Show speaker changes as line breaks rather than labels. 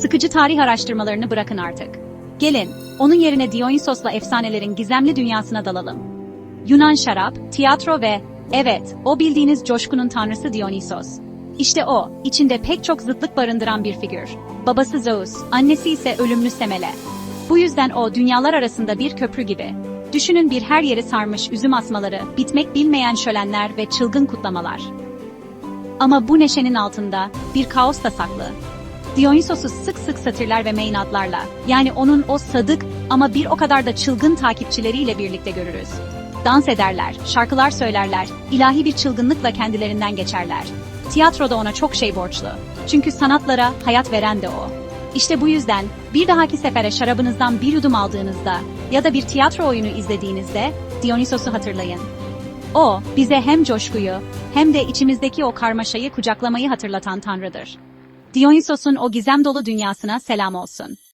Sıkıcı tarih araştırmalarını bırakın artık. Gelin, onun yerine Dionysos'la efsanelerin gizemli dünyasına dalalım. Yunan şarap, tiyatro ve, evet, o bildiğiniz coşkunun tanrısı Dionysos. İşte o, içinde pek çok zıtlık barındıran bir figür. Babası Zeus, annesi ise ölümlü Semele. Bu yüzden o dünyalar arasında bir köprü gibi. Düşünün bir her yeri sarmış üzüm asmaları, bitmek bilmeyen şölenler ve çılgın kutlamalar. Ama bu neşenin altında bir kaos da saklı. Dionysos'u sık sık satırlar ve meynatlarla, yani onun o sadık ama bir o kadar da çılgın takipçileriyle birlikte görürüz. Dans ederler, şarkılar söylerler, ilahi bir çılgınlıkla kendilerinden geçerler. Tiyatroda ona çok şey borçlu. Çünkü sanatlara hayat veren de o. İşte bu yüzden bir dahaki sefere şarabınızdan bir yudum aldığınızda ya da bir tiyatro oyunu izlediğinizde Dionysos'u hatırlayın. O, bize hem coşkuyu hem de içimizdeki o karmaşayı kucaklamayı hatırlatan tanrıdır. Dionysos'un o gizem dolu dünyasına selam olsun.